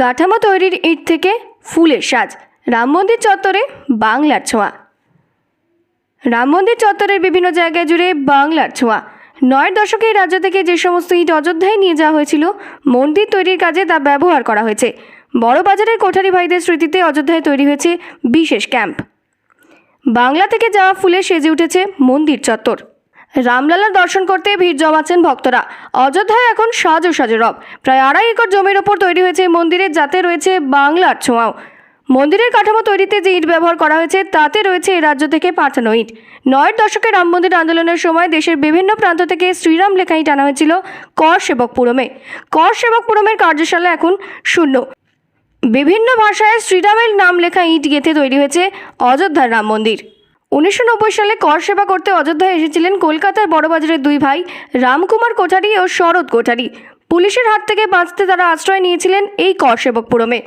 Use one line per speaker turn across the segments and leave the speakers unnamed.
কাঠামো তৈরির ইট থেকে ফুলের সাজ। রাম মন্দির চত্বরে বাংলার ছোঁয়া। রাম মন্দির চত্বরের বিভিন্ন জায়গায় জুড়ে বাংলার ছোঁয়া। নয়ের দশকে রাজ্য থেকে যে সমস্ত ইট অযোধ্যায় নিয়ে যাওয়া হয়েছিল, মন্দির তৈরির কাজে তা ব্যবহার করা হয়েছে। বড় বাজারের কোঠারি ভাইদের স্মৃতিতে অযোধ্যায় তৈরি হয়েছে বিশেষ ক্যাম্প। বাংলা থেকে যাওয়া ফুলে সেজে উঠেছে মন্দির চত্বর। রামলালার দর্শন করতে ভিড় জমাচ্ছেন ভক্তরা। অযোধ্যায় এখন সাজো সাজো রব। প্রায় আড়াই একর জমির ওপর তৈরি হয়েছে মন্দিরের, যাতে রয়েছে বাংলার ছোঁয়াও। মন্দিরের কাঠামো তৈরিতে যে ইট ব্যবহার করা হয়েছে, তাতে রয়েছে এই রাজ্য থেকে পাঠানো ইট। নয়ের দশকে রাম মন্দির আন্দোলনের সময় দেশের বিভিন্ন প্রান্ত থেকে শ্রীরাম লেখা ইট আনা হয়েছিল কর সেবক পুরমে। কর সেবক পুরমের কার্যশালা এখন শূন্য। বিভিন্ন ভাষায় শ্রীরামের নাম লেখা ইট গেঁথে তৈরি হয়েছে অযোধ্যার রাম মন্দির। উনিশশো নব্বই সালে কর সেবা করতে অযোধ্যায় এসেছিলেন কলকাতার বড়বাজারের দুই ভাই, রামকুমার কোঠারি ও শরৎ কোঠারি। পুলিশের হাত থেকে বাঁচতে তারা আশ্রয় নিয়েছিলেন এই কর সেবক পুরমে।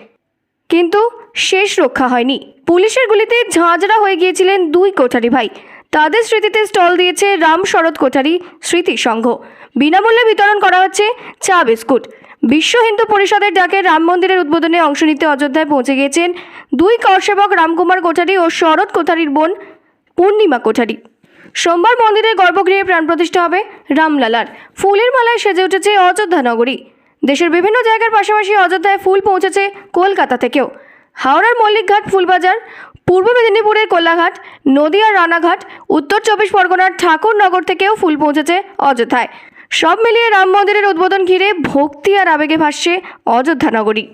কিন্তু শেষ রক্ষা হয়নি। পুলিশের গুলিতে ঝাঁঝরা হয়ে গিয়েছিলেন দুই কোঠারি ভাই। তাদের স্মৃতিতে স্টল দিয়েছে রাম শরৎ কোঠারি স্মৃতি সংঘ। বিনামূল্যে বিতরণ করা হচ্ছে চা বিস্কুট। বিশ্ব হিন্দু পরিষদের ডাকে রাম মন্দিরের উদ্বোধনে অংশ নিতে অযোধ্যায় পৌঁছে গিয়েছেন দুই করসেবক রামকুমার কোঠারি ও শরৎ কোঠারির বোন পূর্ণিমা কোঠারি। সোমবার মন্দিরের গর্ভগৃহে প্রাণ প্রতিষ্ঠা হবে রামলালার। ফুলের মালায় সেজে উঠেছে অযোধ্যা নগরী। দেশের বিভিন্ন জায়গার পাশাপাশি অযোধ্যায় ফুল পৌঁছেছে কলকাতা থেকেও। হাওড়ার মল্লিকঘাট ফুলবাজার, পূর্ব মেদিনীপুরের কোলাঘাট নদিয়ার রানাঘাট, উত্তর চব্বিশ পরগনার ঠাকুরনগর থেকেও ফুল পৌঁছেছে অযোধ্যায়। সব মিলিয়ে রাম মন্দিরের উদ্বোধন ঘিরে ভক্তি আর আবেগে ভাসছে অযোধ্যা নগরী।